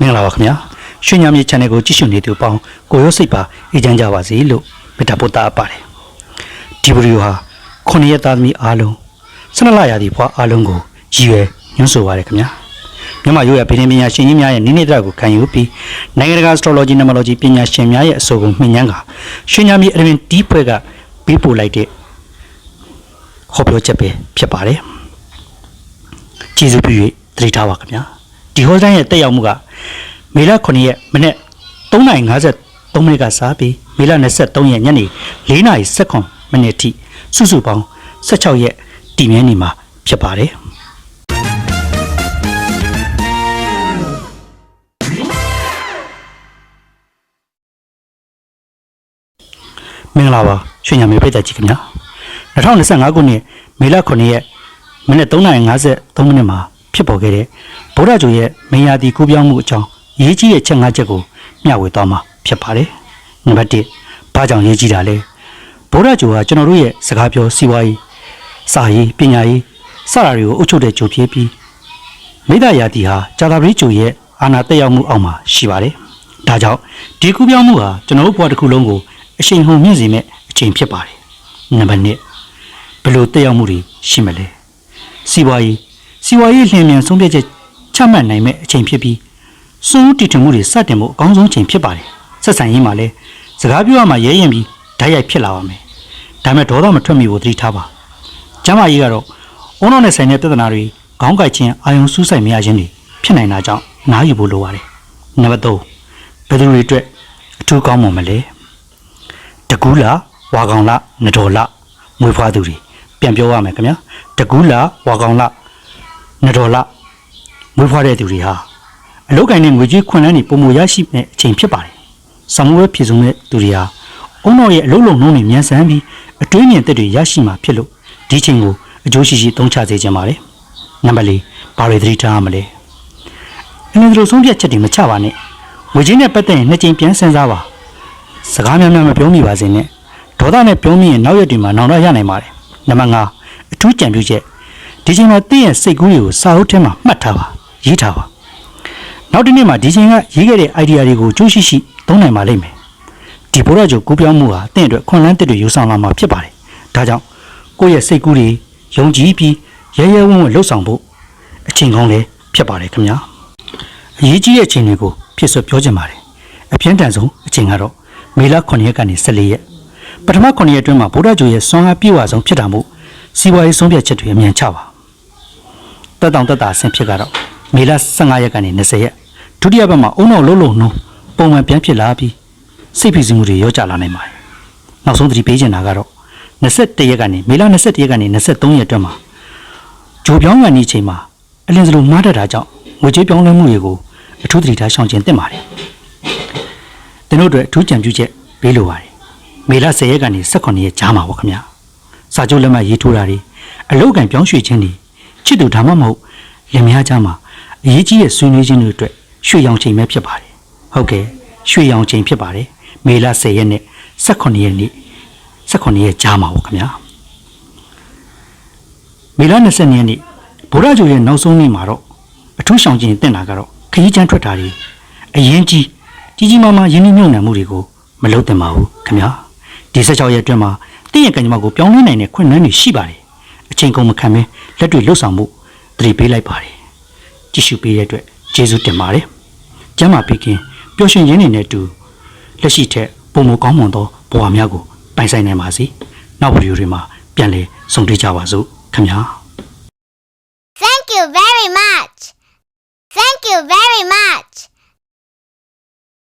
မင်္ဂလာပါခင်ဗျာရွှေညံမြေ channel ကိုကြည့်ရှုနေသူပေါင်းကိုရောစိတ်ပါအေးချမ်းကြပါစေလို့မေတ္တာပို့တာအပ်ပါတယ်ဒီဗီဒီယိုဟာခုနှစ်ရက်သားသမီးအားလုံးဆနလရာသီဖွားအားလုံးကိုရည်ရွယ်ညွှန်းဆိုပါရခင်ဗျာမြန်မာရိုးရဗေဒပညာရှင်ကြီးများရဲ့နိနေတရကိုခံယူပြီးနိုင်ငံတကာ astrology numerology ပညာရှင်များရဲ့အဆိုကိုမှင်ညမ်းကရွှေညံမြေအရင်တီးဖွဲ့ကပေးပို့လိုက်တဲ့ဟောပြောချက်ပဲဖြစ်ပါတယ်ကျေးဇူးပြု၍တတိထားပါခင်ဗျာဒီဟောတိုင်းရဲ့တက်ရောက်မှုက မေလ9ရက်မနေ့3:53မိနစ်ကစပြီးမေလ23ရက်ညနေ4:19မိနစ်ထိစုစုပေါင်း16ရက်တည်မြဲနေမှာဖြစ်ပါတယ်မင်္ဂလာပါရွှေညံမေပြည်သက်ကြီးခင်ဗျာ2025ခုနှစ်မေလ9ရက်မိနစ်3:53မိနစ်မှာဖြစ်ပေါ်ခဲ့တဲ့ဗုဒ္ဓကျူရဲ့မယာတီကူးပြောင်းမှုအကြောင်း ရေးကြီးတဲ့ချက်၅ချက်ကိုမျှဝေသွားမှာဖြစ်ပါတယ်။နံပါတ်1ဘာကြောင့်ရေးကြီးတာလဲဗုဒ္ဓကျူဟာကျွန်တော်တို့ရဲ့စကားပြောစီးပွားရေးစာရေးပညာရေးစတာတွေကိုအုပ်ချုပ်တဲ့ကျူဖြစ်ပြီးမိဒ္ဒယာတီဟာဇာတာပတိကျူရဲ့အာဏာတက်ရောက်မှုအောက်မှာရှိပါတယ်။ဒါကြောင့်ဒီကူးပြောင်းမှုဟာကျွန်တော်တို့ဘဝတစ်ခုလုံးကိုအရှိန်ဟုန်မြင့်စေမဲ့အချိန်ဖြစ်ပါတယ်။နံပါတ်2ဘယ်လိုတက်ရောက်မှုတွေရှိမလဲ။စီးပွားရေးစီးပွားရေးလျင်မြန်ဆုံးဖြတ်ချက်ချမှတ်နိုင်မဲ့အချိန်ဖြစ်ပြီး စွန့်ဦးတည်ထူမှုတွေစတင်ဖို့အကောင်းဆုံးချိန်ဖြစ်ပါတယ်ဆက်ဆံရေးမှာလည်းစကားပြောရမှာရဲရင်ပြီးဓာတ်ရိုက်ဖြစ်လာပါမယ်ဒါပေမဲ့ဒေါသမထွက်မိဖို့သတိထားပါကျမ်းမာရေးကတော့အုံနောက်နဲ့ဆိုင်တဲ့ပြဿနာတွေခေါင်းကိုက်ခြင်းအာယုံစူးစိုက်မရခြင်းတွေဖြစ်နိုင်တာကြောင့်နားယူဖို့လိုပါတယ်နံပါတ်3ဘယ်သူတွေအတွက်အထူးကောင်းမွန်မလဲတကူးလာဝါကောင်လာနတော်လာမွေးဖွားသူတွေပြန်ပြောရမယ်ခင်ဗျာတကူးလာဝါကောင်လာနတော်လာမွေးဖွားတဲ့သူတွေဟာ အလုတ်ကိုင်းနဲ့ငွေကြေးခွန်လန်းတွေပုံမရရှိမဲ့အချိန်ဖြစ်ပါတယ်။ဆောင်းဝဲပြည်စုံတဲ့သူတွေဟာအုံတော်ရဲ့အလုတ်လုံနှုံးတွေမြန်ဆန်ပြီးအတွင်းမြင်သက်တွေရရှိမှာဖြစ်လို့ဒီချိန်ကိုအကျိုးရှိရှိသုံးချစေခြင်းပါတယ်။နံပါတ်၄ဘာတွေသတိထားရမလဲ။အင်းတို့ဆုံးဖြတ်ချက်တွေမချပါနဲ့။ငွေချင်းနဲ့ပတ်သက်ရင်နှစ်ချိန်ပြန်စဉ်းစားပါ။စကားများများမပြောမိပါစေနဲ့။ဒေါသနဲ့ပြောမိရင်နောက်ရက်တွေမှာနောင်တရနိုင်ပါတယ်။နံပါတ်၅အထူးကြံပြုချက်ဒီချိန်မှာတင့်ရဲ့စိတ်ကူးတွေကိုစာအုပ်ထဲမှာမှတ်ထားပါရေးထားပါ နောက်တစ်နေ့မှာဒီချိန်ကရေးခဲ့တဲ့ idea တွေကိုကြိုးရှိရှိသုံးနိုင်ပါလိမ့်မယ်ဒီဘိုးတော်ကျိုးကူးပြောင်းမှုဟာတင့်အတွက်ခွန်လန်းတစ်တွေယူဆောင်လာမှာဖြစ်ပါတယ်ဒါကြောင့်ကိုယ့်ရဲ့စိတ်ကူးတွေယုံကြည်ပြီးရဲရဲဝံ့ဝံ့လှုပ်ဆောင်ဖို့အချိန်ကောင်းလည်းဖြစ်ပါတယ်ခင်ဗျာအရေးကြီးတဲ့အချိန်တွေကိုဖြစ်ဆွပြောချင်ပါတယ်အပြင်းထန်ဆုံးအချိန်ကတော့မေလ9ရက်ကနေ14ရက်ပထမ9ရက်အတွင်းမှာဘိုးတော်ကျိုးရဲ့စွမ်းအားပြည့်ဝဆုံးဖြစ်တာမို့စီးပွားရေးဆုံးဖြတ်ချက်တွေအမြန်ချပါတက်တောင်တက်တာဆင်ဖြစ်ကတော့ မေလ15ရက်ကနေ20ရက်ဒုတိယဘက်မှာအုံနောက်လုံးလုံးနှုံးပုံမှန်ပြန်ဖြစ်လာပြီးစိတ်ဖိစီးမှုတွေရောကြလာနိုင်ပါတယ်။နောက်ဆုံးသတိပေးချင်တာကတော့21ရက်ကနေမေလ21ရက်ကနေ23ရက်အတွင်းမှာဂျိုပြောင်းကန်ဒီချိန်မှာအလင်းစလိုမားတတ်တာကြောင့်ငွေကြေးပြောင်းလဲမှုတွေကိုအထူးသတိထားရှောင်ကျဉ်သင့်ပါတယ်။တင်တို့အတွက်အထူးကြံပြုချက်ပေးလိုပါတယ်။မေလ10ရက်ကနေ18ရက်ကြားမှာပေါ့ခင်ဗျာ။စာချုပ်လက်မှတ်ရေးထိုးတာတွေအလောက်ကန်ပြောင်းရွှေ့ခြင်းတွေချစ်သူဒါမှမဟုတ်လင်မယားကြားမှာ အရေးကြီးတဲ့ဆွေးနွေးခြင်းတွေအတွက်ရွှေရောင်ချိန်ပဲဖြစ်ပါတယ်ဟုတ်ကဲ့ရွှေရောင်ချိန်ဖြစ်ပါတယ်မေလ10ရက်နဲ့18ရက်နေ့18ရက်ကြားမှာပေါ့ခင်ဗျာမေလ20ရက်နေ့ဗုဒ္ဓကျိုရဲ့နောက်ဆုံးနေ့မှာတော့အထူးဆောင်ခြင်းတင်တာကတော့ခကြီးချမ်းထွက်တာတွေအရင်ကြီးကြီးကြီးမားမားရင်းနှီးမြှုပ်နှံမှုတွေကိုမလုပ်သင့်ပါဘူးခင်ဗျာဒီ16ရက်အတွင်းမှာတင့်ရဲ့ကံကြမ္မာကိုပြောင်းလဲနိုင်တဲ့ခွင့်လန်းတွေရှိပါတယ်အချိန်ကုန်မခံမင်းလက်တွေလှုပ်ဆောင်မှုသတိပေးလိုက်ပါတယ် ကြည့်ရှုပေးတဲ့အတွက်ကျေးဇူးတင်ပါတယ်ကျမ်းမာပေးခြင်းပျော်ရွှင်ခြင်းတွေနဲ့အတူလက်ရှိထက်ပုံမကောင်းမွန်သောဘဝများကိုပိုင်ဆိုင်နိုင်ပါစေနောက်ဗီဒီယိုတွေမှာပြန်လည်ဆုံတွေ့ကြပါစို့ခင်ဗျာ Thank you very much. Thank you very much.